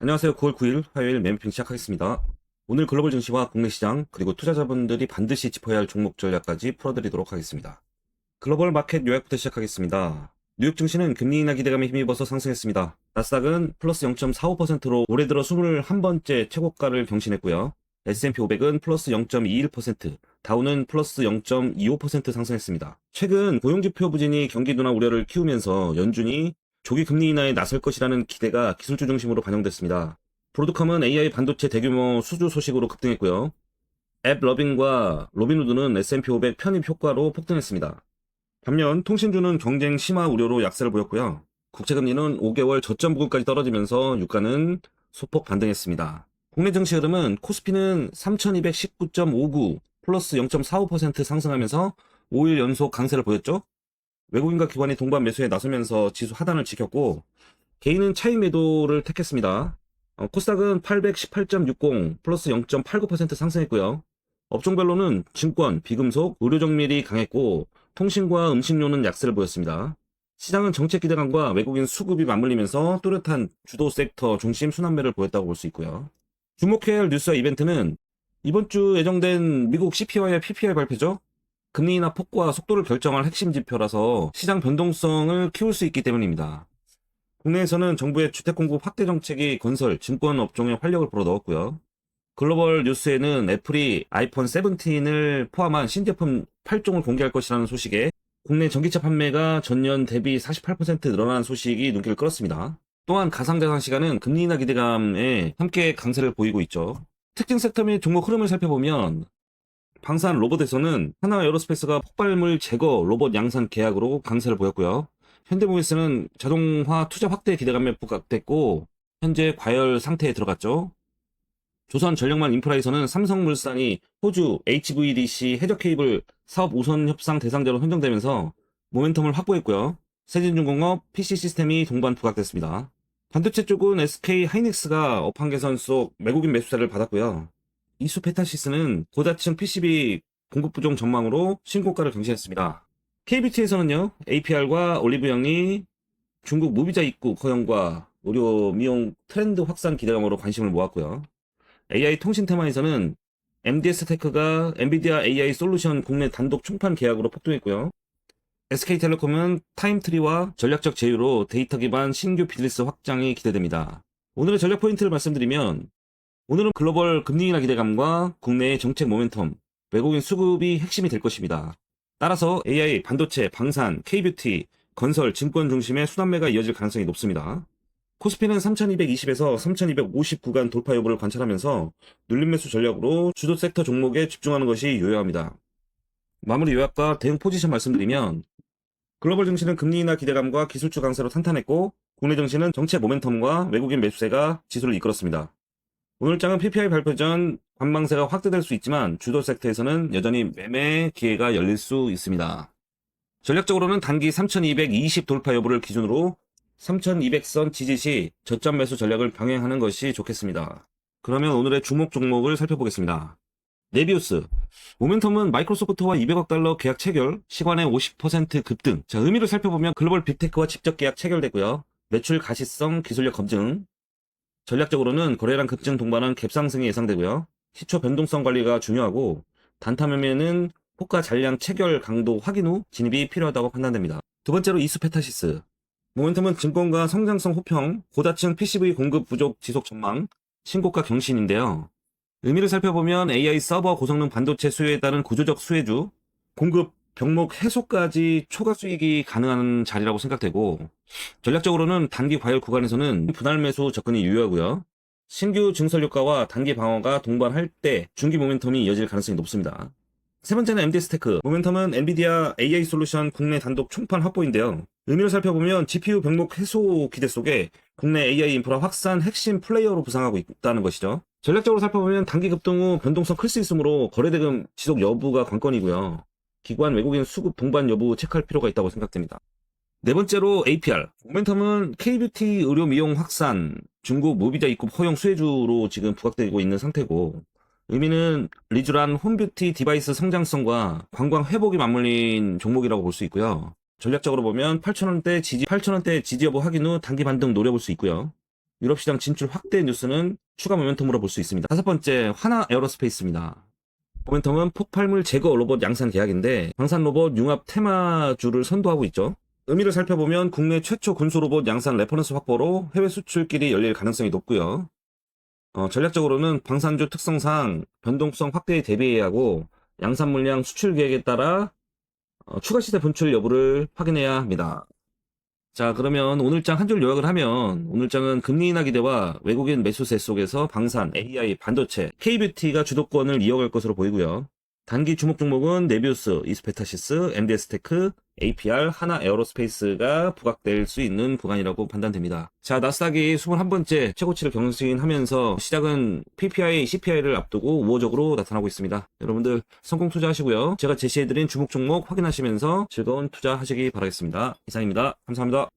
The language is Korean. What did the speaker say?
안녕하세요. 9월 9일 화요일 매매핑 시작하겠습니다. 오늘 글로벌 증시와 국내 시장 그리고 투자자분들이 반드시 짚어야 할 종목 전략까지 풀어드리도록 하겠습니다. 글로벌 마켓 요약부터 시작하겠습니다. 뉴욕 증시는 금리 인하 기대감에 힘입어서 상승했습니다. 나스닥은 플러스 0.45%로 올해 들어 21번째 최고가를 경신했고요. S&P 500은 플러스 0.21%, 다우는 플러스 0.25% 상승했습니다. 최근 고용지표 부진이 경기 둔화 우려를 키우면서 연준이 조기 금리 인하에 나설 것이라는 기대가 기술주 중심으로 반영됐습니다. 브로드컴은 AI 반도체 대규모 수주 소식으로 급등했고요. 앱 러빙과 로빈후드는 S&P 500 편입 효과로 폭등했습니다. 반면 통신주는 경쟁 심화 우려로 약세를 보였고요. 국채금리는 5개월 저점 부근까지 떨어지면서 유가는 소폭 반등했습니다. 국내 증시 흐름은 코스피는 3219.59 플러스 0.45% 상승하면서 5일 연속 강세를 보였죠. 외국인과 기관이 동반 매수에 나서면서 지수 하단을 지켰고 개인은 차익 매도를 택했습니다. 어, 코스닥은 818.60 플러스 0.89% 상승했고요. 업종별로는 증권, 비금속, 의료정밀이 강했고 통신과 음식료는 약세를 보였습니다. 시장은 정책 기대감과 외국인 수급이 맞물리면서 뚜렷한 주도 섹터 중심 순환매를 보였다고 볼 수 있고요. 주목해야 할 뉴스와 이벤트는 이번 주 예정된 미국 CPI와 PPI 발표죠. 금리 인하 폭과 속도를 결정할 핵심 지표라서 시장 변동성을 키울 수 있기 때문입니다. 국내에서는 정부의 주택 공급 확대 정책이 건설, 증권 업종에 활력을 불어넣었고요. 글로벌 뉴스에는 애플이 아이폰 17을 포함한 신제품 8종을 공개할 것이라는 소식에 국내 전기차 판매가 전년 대비 48% 늘어난 소식이 눈길을 끌었습니다. 또한 가상자산 시간은 금리 인하 기대감에 함께 강세를 보이고 있죠. 특징 섹터 및 종목 흐름을 살펴보면 방산 로봇에서는 하나 에어로스페이스가 폭발물 제거 로봇 양산 계약으로 강세를 보였고요. 현대모비스는 자동화 투자 확대 기대감에 부각됐고 현재 과열 상태에 들어갔죠. 조선 전력망 인프라에서는 삼성물산이 호주 HVDC 해적 케이블 사업 우선 협상 대상자로 선정되면서 모멘텀을 확보했고요. 세진중공업 PC 시스템이 동반 부각됐습니다. 반도체 쪽은 SK 하이닉스가 업황 개선 속 외국인 매수자를 받았고요. 이수 페타시스는 고다층 PCB 공급 부족 전망으로 신고가를 경신했습니다. KBT에서는요, APR과 올리브영이 중국 무비자 입국 허용과 의료 미용 트렌드 확산 기대감으로 관심을 모았고요. AI 통신 테마에서는 MDS 테크가 엔비디아 AI 솔루션 국내 단독 총판 계약으로 폭등했고요. SK텔레콤은 타임트리와 전략적 제휴로 데이터 기반 신규 비즈니스 확장이 기대됩니다. 오늘의 전략 포인트를 말씀드리면 오늘은 글로벌 금리 인하 기대감과 국내의 정책 모멘텀, 외국인 수급이 핵심이 될 것입니다. 따라서 AI, 반도체, 방산, K뷰티, 건설, 증권 중심의 순환매가 이어질 가능성이 높습니다. 코스피는 3220에서 3250 구간 돌파 여부를 관찰하면서 눌림 매수 전략으로 주도 섹터 종목에 집중하는 것이 요요합니다. 마무리 요약과 대응 포지션 말씀드리면 글로벌 증시는 금리 인하 기대감과 기술주 강세로 탄탄했고 국내 증시는 정책 모멘텀과 외국인 매수세가 지수를 이끌었습니다. 오늘 장은 PPI 발표 전 관망세가 확대될 수 있지만 주도 섹터에서는 여전히 매매 기회가 열릴 수 있습니다. 전략적으로는 단기 3220 돌파 여부를 기준으로 3200선 지지 시 저점 매수 전략을 병행하는 것이 좋겠습니다. 그러면 오늘의 주목 종목을 살펴보겠습니다. 네비우스. 모멘텀은 마이크로소프트와 200억 달러 계약 체결, 시간의 50% 급등. 자, 의미를 살펴보면 글로벌 빅테크와 직접 계약 체결됐고요. 매출 가시성 기술력 검증. 전략적으로는 거래량 급증 동반한 갭상승이 예상되고요. 시초 변동성 관리가 중요하고 단타 매매는 호가 잔량 체결 강도 확인 후 진입이 필요하다고 판단됩니다. 두 번째로 이수페타시스. 모멘텀은 증권과 성장성 호평, 고다층 PCV 공급 부족 지속 전망, 신고가 경신인데요. 의미를 살펴보면 AI 서버 고성능 반도체 수요에 따른 구조적 수혜주, 공급 병목 해소까지 초과 수익이 가능한 자리라고 생각되고, 전략적으로는 단기 과열 구간에서는 분할 매수 접근이 유효하고요. 신규 증설 효과와 단기 방어가 동반할 때 중기 모멘텀이 이어질 가능성이 높습니다. 세 번째는 MDS 테크. 모멘텀은 엔비디아 AI 솔루션 국내 단독 총판 확보인데요. 의미를 살펴보면 GPU 병목 해소 기대 속에 국내 AI 인프라 확산 핵심 플레이어로 부상하고 있다는 것이죠. 전략적으로 살펴보면 단기 급등 후 변동성 클 수 있으므로 거래대금 지속 여부가 관건이고요. 기관 외국인 수급 동반 여부 체크할 필요가 있다고 생각됩니다. 네 번째로 APR. 모멘텀은 K뷰티 의료 미용 확산, 중국 무비자 입국 허용 수혜주로 지금 부각되고 있는 상태고, 의미는 리쥬란 홈뷰티 디바이스 성장성과 관광 회복이 맞물린 종목이라고 볼 수 있고요. 전략적으로 보면 8,000원대 지지, 8,000원대 지지 여부 확인 후 단기 반등 노려볼 수 있고요. 유럽 시장 진출 확대 뉴스는 추가 모멘텀으로 볼 수 있습니다. 다섯 번째, 하나 에어로스페이스입니다. 모멘텀은 폭발물 제거 로봇 양산 계약인데 방산 로봇 융합 테마주를 선도하고 있죠. 의미를 살펴보면 국내 최초 군수 로봇 양산 레퍼런스 확보로 해외 수출 길이 열릴 가능성이 높고요. 어, 전략적으로는 방산주 특성상 변동성 확대에 대비해야 하고 양산 물량 수출 계획에 따라 어, 추가 시대 분출 여부를 확인해야 합니다. 자, 그러면 오늘장 한 줄 요약을 하면 오늘장은 금리 인하 기대와 외국인 매수세 속에서 방산, AI, 반도체, K뷰티가 주도권을 이어갈 것으로 보이고요. 단기 주목 종목은 네비우스, 이스페타시스, MDS테크, APR, 하나 에어로스페이스가 부각될 수 있는 구간이라고 판단됩니다. 자, 나스닥이 21번째 최고치를 경신하면서 시작은 PPI, CPI를 앞두고 우호적으로 나타나고 있습니다. 여러분들 성공 투자하시고요. 제가 제시해드린 주목 종목 확인하시면서 즐거운 투자하시기 바라겠습니다. 이상입니다. 감사합니다.